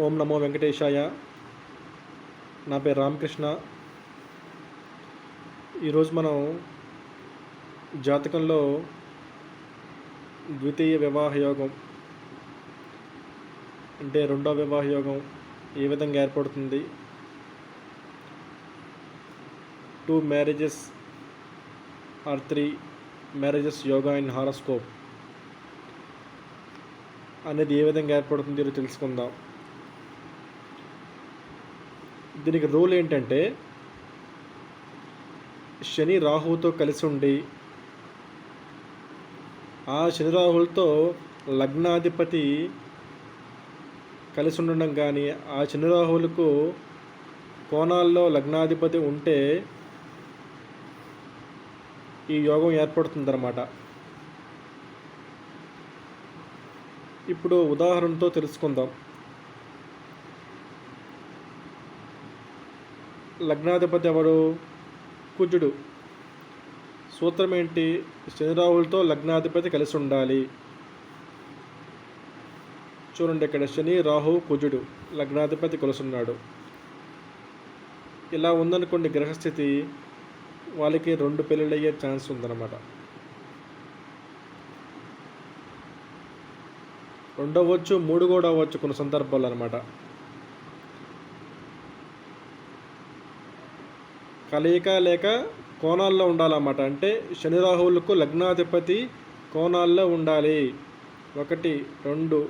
ఓం నమో వెంకటేశాయ. నా పేరు రామకృష్ణ. ఈరోజు మనం జాతకంలో ద్వితీయ వివాహ యోగం అంటే రెండో వివాహ యోగం ఏ విధంగా ఏర్పడుతుంది two marriages or three marriages yoga in horoscope అనేది ఏ విధంగా ఏర్పడుతుందో తెలుసుకుందాం. దీనికి రూల్ ఏంటంటే శని రాహువుతో కలిసి ఉండి ఆ శని రాహులతో లగ్నాధిపతి కలిసి ఉండడం కానీ ఆ శని రాహువులకు కోణాల్లో లగ్నాధిపతి ఉంటే ఈ యోగం ఏర్పడుతుందన్నమాట. ఇప్పుడు ఉదాహరణతో తెలుసుకుందాం. లగ్నాధిపతి ఎవరు? కుజుడు. సూత్రం ఏంటి? శనిరాహులతో లగ్నాధిపతి కలిసి ఉండాలి. చూడండి ఇక్కడ శని రాహు కుజుడు లగ్నాధిపతి కొలుసున్నాడు. ఇలా ఉందనుకోండి గ్రహస్థితి వాళ్ళకి రెండు పెళ్ళిళ్ళు అయ్యే ఛాన్స్ ఉందన్నమాట. రెండు అవ్వచ్చు మూడు కూడా అవ్వచ్చు కొన్ని సందర్భాలు అనమాట కలయిక లేక కోణాల్లో ఉండాలన్నమాట. అంటే శని రాహువులకు లగ్నాధిపతి కోణాల్లో ఉండాలి. ఒకటి రెండు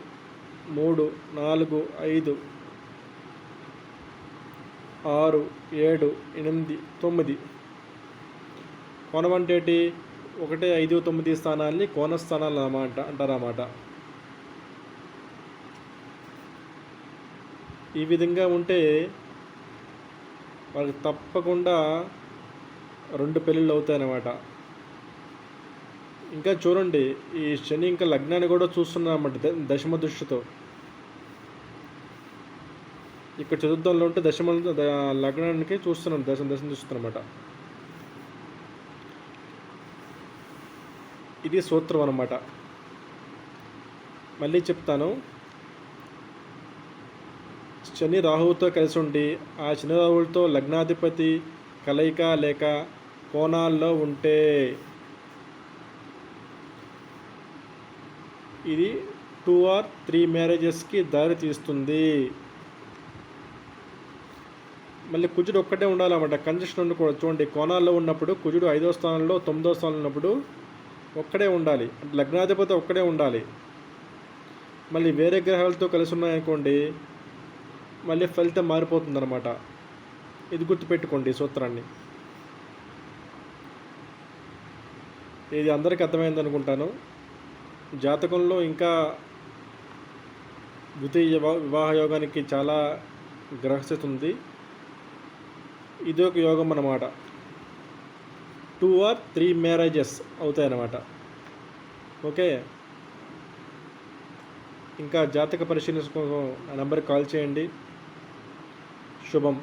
మూడు నాలుగు ఐదు ఆరు ఏడు ఎనిమిది తొమ్మిది. కోణం అంటే ఒకటి ఐదు తొమ్మిది స్థానాల్ని కోణ స్థానాలు అన్నమాట అంటారన్నమాట. ఈ విధంగా ఉంటే వాళ్ళకి తప్పకుండా రెండు పెళ్ళిళ్ళు అవుతాయన్నమాట. ఇంకా చూడండి ఈ శని ఇంకా లగ్నాన్ని కూడా చూస్తున్నారన్నమాట దశమ దృష్టితో. ఇక్కడ చతుర్థంలో ఉంటే దశమ లగ్నానికి చూస్తున్నాం దశ దశ చూస్తున్నమాట ఇది సూత్రం అన్నమాట. మళ్ళీ చెప్తాను. శని రాహువుతో కలిసి ఉండి ఆ శని రాహువులతో లగ్నాధిపతి కలయిక లేక కోణాల్లో ఉంటే ఇది టూ ఆర్ త్రీ మ్యారేజెస్కి దారి తీస్తుంది. మళ్ళీ కుజుడు ఒక్కటే ఉండాలన్నమాట. కంజక్షన్ ఉండకూడదు చూడండి కోణాల్లో ఉన్నప్పుడు కుజుడు ఐదో స్థానంలో తొమ్మిదో స్థానంలో ఉన్నప్పుడు ఒక్కడే ఉండాలి. అంటే లగ్నాధిపతి ఒక్కడే ఉండాలి. మళ్ళీ వేరే గ్రహాలతో కలిసి ఉన్నాయనుకోండి మళ్ళీ ఫలితం మారిపోతుందన్నమాట. ఇది గుర్తుపెట్టుకోండి ఈ సూత్రాన్ని. ఇది అందరికీ అర్థమైంది అనుకుంటాను. జాతకంలో ఇంకా ద్వితీయ వివాహ యోగానికి చాలా గ్రహస్థితి ఉంది. ఇది ఒక యోగం అన్నమాట. టూ ఆర్ త్రీ మ్యారేజెస్ అవుతాయి అన్నమాట ఓకే? ఇంకా జాతక పరిశీలన కోసం ఆ నెంబర్కి కాల్ చేయండి. ശുഭം